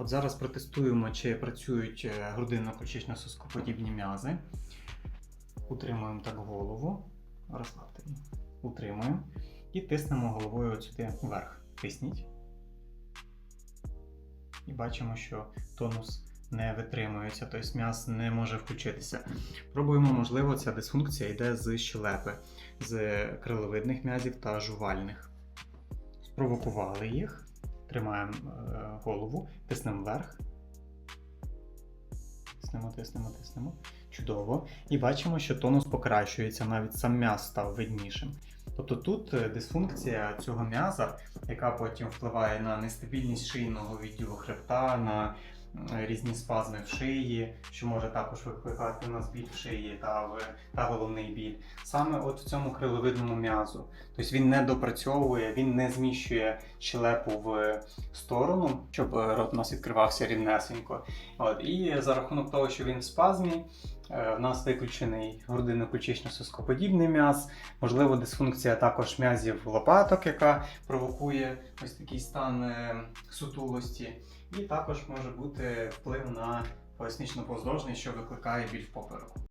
От зараз протестуємо, чи працюють е, грудинно-ключично-соскоподібні м'язи. Утримуємо так голову. Розслабте. Утримуємо. І тиснемо головою от сюди вверх. Тисніть. І бачимо, що тонус не витримується, тобто м'яз не може включитися. Пробуємо, можливо, ця дисфункція йде з щелепи, з криловидних м'язів та жувальних. Спровокували їх, тримаємо е, голову, тиснемо вверх. Тиснемо, тиснемо, тиснемо. Чудово. І бачимо, що тонус покращується, навіть сам м'яз став виднішим. Тобто тут е, дисфункція цього м'яза, яка потім впливає на нестабільність шийного відділу хребта, на різні спазми в шиї, що може також викликати у нас біль в шиї та, та головний біль. Саме от в цьому криловидному м'язу. Тобто він не допрацьовує, він не зміщує щелепу в сторону, щоб е, рот у нас відкривався рівнесенько. От, і за рахунок того, що він в спазмі, е, в нас виключений грудинно-ключично-соскоподібний м'яз, можливо, дисфункція також м'язів лопаток, яка провокує ось такий стан е, сутулості. І також може бути вплив на пояснично-поздовжний, що викликає біль в попереку.